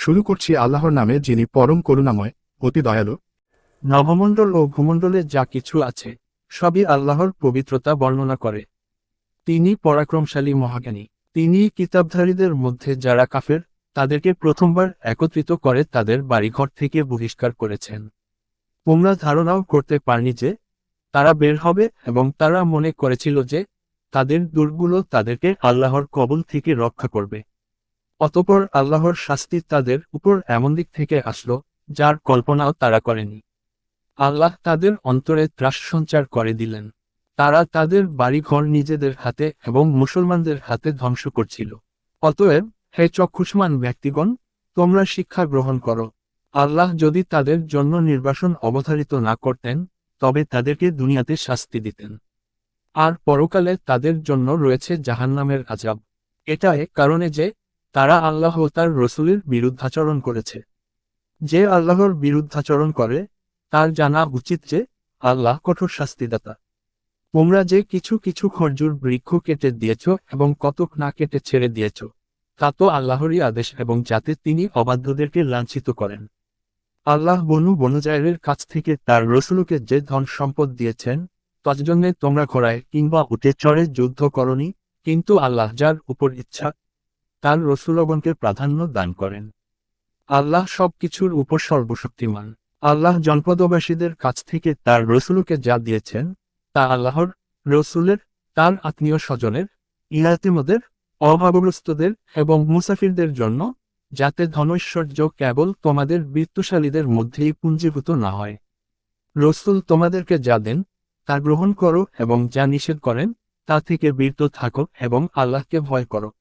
শুরু করছি আল্লাহর নামে যিনি পরম করুণাময়, অতি দয়ালু। নভমণ্ডল ও ভূমণ্ডলে যা কিছু আছে, সবই আল্লাহর পবিত্রতা বর্ণনা করে। তিনি পরাক্রমশালী মহাজ্ঞানী। তিনি কিতাবধারীদের মধ্যে যারা কাফের, তাদেরকে প্রথমবার একত্রিত করে তাদের বাড়িঘর থেকে বহিষ্কার করেছেন। তোমরা ধারণাও করতে পারনি যে, তারা বের হবে এবং তারা মনে করেছিল যে, তাদের দুর্গুলো তাদেরকে আল্লাহর কবল থেকে রক্ষা করবে। অতপর আল্লাহর শাস্তি তাদের উপর এমন দিক থেকে আসলো, যার কল্পনাও তারা করেনি। আল্লাহ তাদের অন্তরে ত্রাস সঞ্চার করে দিলেন। তারা তাদের বাড়িঘর নিজেদের হাতে এবং মুসলমানদের হাতে ধ্বংস করছিল। অতএব, হে চক্ষুষ্মান ব্যক্তিগণ, তোমরা শিক্ষা গ্রহণ করো। আল্লাহ যদি তাদের জন্য নির্বাসন অবধারিত না করতেন, তবে তাদেরকে দুনিয়াতে শাস্তি দিতেন। আর পরকালে তাদের জন্য রয়েছে জাহান্নামের আজাব এটা এ কারণে যে তারা আল্লাহ তার রসুলের বিরুদ্ধাচরণ করেছে। যে আল্লাহর বিরুদ্ধাচরণ করে, তার জানা উচিত যে, আল্লাহ কঠোর শাস্তিদাতা। তোমরা যে কিছু কিছু খরজুর বৃক্ষ কেটে দিয়েছ এবং কতক না কেটে ছেড়ে দিয়েছ, তা তো আল্লাহরই আদেশ এবং যাতে তিনি অবাধ্যদেরকে লাঞ্ছিত করেন। আল্লাহ বনু বনজায়ের কাছ থেকে তার রসুলকে যে ধন সম্পদ দিয়েছেন তজন্যে তোমরা ঘোড়ায় কিংবা উঠে চড়ে যুদ্ধ করনি, কিন্তু আল্লাহ যার উপর ইচ্ছা তার রসুলগণকে প্রাধান্য দান করেন। আল্লাহ সব কিছুর উপর সর্বশক্তিমান। আল্লাহ জনপদবাসীদের কাছ থেকে তার রসুলকে যা দিয়েছেন, তা আল্লাহর, রসুলের, তার আত্মীয় স্বজনের, ইয়াতিমদের, অভাবগ্রস্তদের এবং মুসাফিরদের জন্য, যাতে ধনৈশ্বর্য কেবল তোমাদের বৃত্তশালীদের মধ্যেই পুঞ্জীভূত না হয়। রসুল তোমাদেরকে যা দেন, তা গ্রহণ করো এবং যা নিষেধ করেন, তা থেকে বীরত থাকো এবং আল্লাহকে ভয় করো।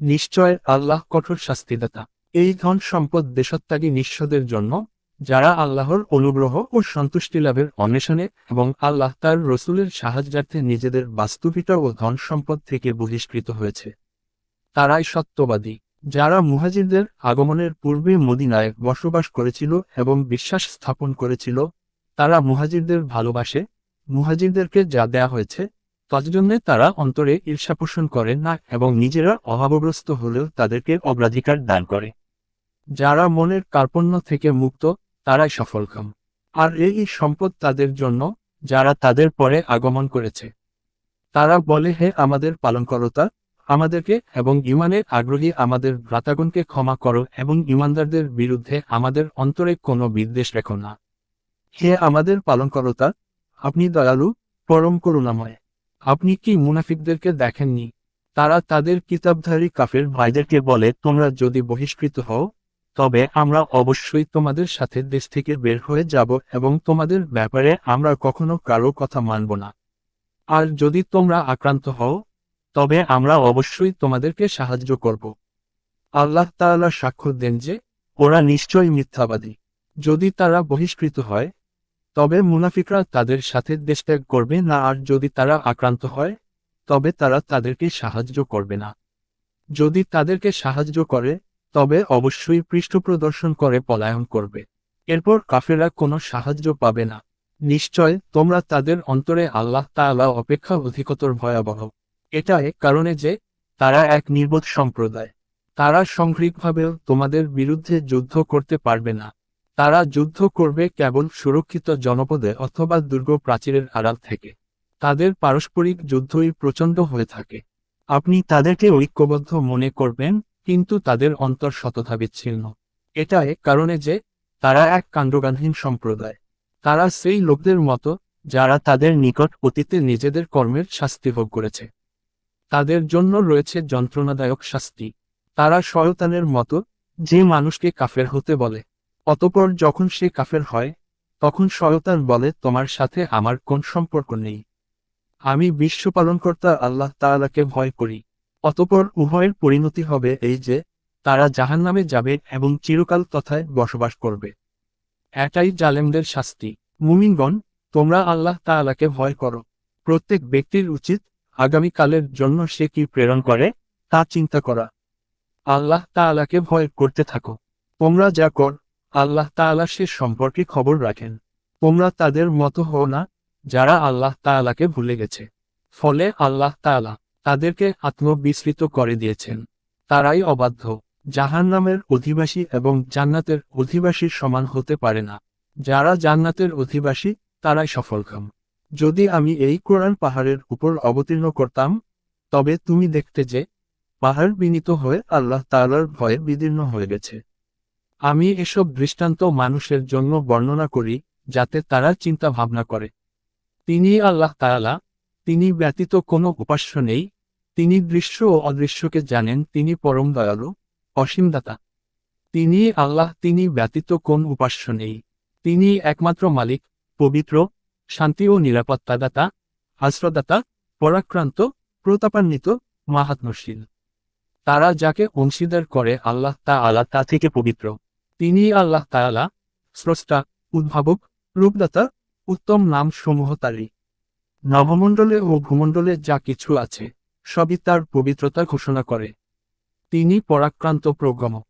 নিশ্চয় আল্লাহ কঠোর শাস্তিদাতা। এই ধন সম্পদ দেশত্যাগী নিঃস্বদের জন্য, যারা আল্লাহর অনুগ্রহ ও সন্তুষ্টি লাভের অন্বেষণে এবং আল্লাহ তার রসুলের সাহায্যার্থে নিজেদের বাস্তুভিটা ও ধন সম্পদ থেকে বহিষ্কৃত হয়েছে। তারাই সত্যবাদী, যারা মুহাজিরদের আগমনের পূর্বে মদিনায় বসবাস করেছিল এবং বিশ্বাস স্থাপন করেছিল, তারা মুহাজিরদের ভালোবাসে, মুহাজিরদেরকে যা দেয়া হয়েছে তজন্যে তারা অন্তরে ঈর্ষা পোষণ করে না এবং নিজেরা অভাবগ্রস্ত হলেও তাদেরকে অগ্রাধিকার দান করে। যারা মনের কার্পণ্য থেকে মুক্ত, তারাই সফলকাম। আর এই সম্পদ তাদের জন্য, যারা তাদের পরে আগমন করেছে। তারা বলে, হে আমাদের পালনকর্তা, আমাদেরকে এবং ইমানে আগ্রহী আমাদের ভ্রাতাগণকে ক্ষমা করো এবং ইমানদারদের বিরুদ্ধে আমাদের অন্তরে কোনো বিদ্বেষ রেখো না। হে আমাদের পালনকর্তা, আপনি দয়ালু, পরম করুণাময়। আপনি কি মুনাফিকদেরকে দেখেননি? তারা তাদের কিতাবধারী কাফের ভাইদেরকে বলে, তোমরা যদি বহিষ্কৃত হও, তবে আমরা অবশ্যই তোমাদের সাথে দেশ থেকে বের হয়ে যাব এবং তোমাদের ব্যাপারে আমরা কখনো কারও কথা মানব না। আর যদি তোমরা আক্রান্ত হও, তবে আমরা অবশ্যই তোমাদেরকে সাহায্য করব। আল্লাহ তাআলা সাক্ষ্য দেন যে, ওরা নিশ্চয়ই মিথ্যাবাদী। যদি তারা বহিষ্কৃত হয় তবে মুনাফিকরা তাদের সাথে দেশত্যাগ করবে না, আর যদি তারা আক্রান্ত হয়, তবে তারা তাদেরকে সাহায্য করবে না। যদি তাদেরকে সাহায্য করে, তবে অবশ্যই পৃষ্ঠ প্রদর্শন করে পলায়ন করবে। এরপর কাফেরা কোনো সাহায্য পাবে না। নিশ্চয় তোমরা তাদের অন্তরে আল্লাহ তাআলা অপেক্ষা অধিকতর ভয়াবহ। এটা এ কারণে যে, তারা এক নির্বোধ সম্প্রদায়। তারা সংঘ্রিকভাবেও তোমাদের বিরুদ্ধে যুদ্ধ করতে পারবে না। তারা যুদ্ধ করবে কেবল সুরক্ষিত জনপদে অথবা দুর্গ প্রাচীরের আড়াল থেকে। তাদের পারস্পরিক যুদ্ধই প্রচণ্ড হয়ে থাকে। আপনি তাদেরকে ঐক্যবদ্ধ মনে করবেন, কিন্তু তাদের অন্তর শতথা বিচ্ছিন্ন এটা এক কারণে যে, তারা এক কাণ্ডজ্ঞানহীন সম্প্রদায়। তারা সেই লোকদের মতো, যারা তাদের নিকট অতীতে নিজেদের কর্মের শাস্তি ভোগ করেছে। তাদের জন্য রয়েছে যন্ত্রণাদায়ক শাস্তি। তারা শয়তানের মতো, যে মানুষকে কাফের হতে বলে। অতপর যখন সে কাফের হয়, তখন শয়তান বলে, তোমার সাথে আমার কোন সম্পর্ক নেই। আমি বিশ্ব পালনকর্তা আল্লাহ তাআলাকে ভয় করি। অতপর উভয়ের পরিণতি হবে এই যে, তারা জাহান্নামে যাবে এবং চিরকাল তথায় বসবাস করবে। এটাই জালেমদের শাস্তি। মুমিনগণ, তোমরা আল্লাহ তাআলাকে ভয় করো। প্রত্যেক ব্যক্তির উচিত, আগামীকালের জন্য সে কি প্রেরণ করে, তা চিন্তা করা। আল্লাহ তাআলাকে ভয় করতে থাকো। তোমরা যা কর আল্লাহ তাআলা সে সম্পর্কে খবর রাখেন। তোমরা তাদের মতো হও না, যারা আল্লাহ তাআলাকে ভুলে গেছে। ফলে আল্লাহ তাআলা তাদেরকে আত্মবিস্মৃত করে দিয়েছেন। তারাই অবাধ্য, জাহান্নামের অধিবাসী এবং জান্নাতের অধিবাসীর সমান হতে পারে না। যারা জান্নাতের অধিবাসী, তারাই সফলকাম যদি আমি এই কোরআন পাহাড়ের উপর অবতীর্ণ করতাম, তবে তুমি দেখতে যে, পাহাড় বিনীত হয়ে আল্লাহ তাআলার ভয়ে বিদীর্ণ হয়ে গেছে। আমি এসব দৃষ্টান্ত মানুষের জন্য বর্ণনা করি, যাতে তারা চিন্তা ভাবনা করে। তিনি আল্লাহ তাআলা, তিনি ব্যতীত কোনো উপাস্য নেই, তিনি দৃশ্য ও অদৃশ্যকে জানেন, তিনি পরম দয়ালু অসীমদাতা তিনি আল্লাহ, তিনি ব্যতীত কোন উপাস্য নেই। তিনি একমাত্র মালিক, পবিত্র, শান্তি ও নিরাপত্তাদাতা আশ্রদাতা পরাক্রান্ত, প্রতাপান্বিত মাহাত্মশীল তারা যাকে অংশীদার করে আল্লাহ তা আল্লাহ তা থেকে পবিত্র। তিনি আল্লাহ তায়ালা স্রষ্টা, উদ্ভাবক, রূপদাতা, উত্তম নাম সমূহ তারই। নবমণ্ডলে ও ভূমণ্ডলে যা কিছু আছে, সবই তার পবিত্রতা ঘোষণা করে। তিনি পরাক্রান্ত প্রগম।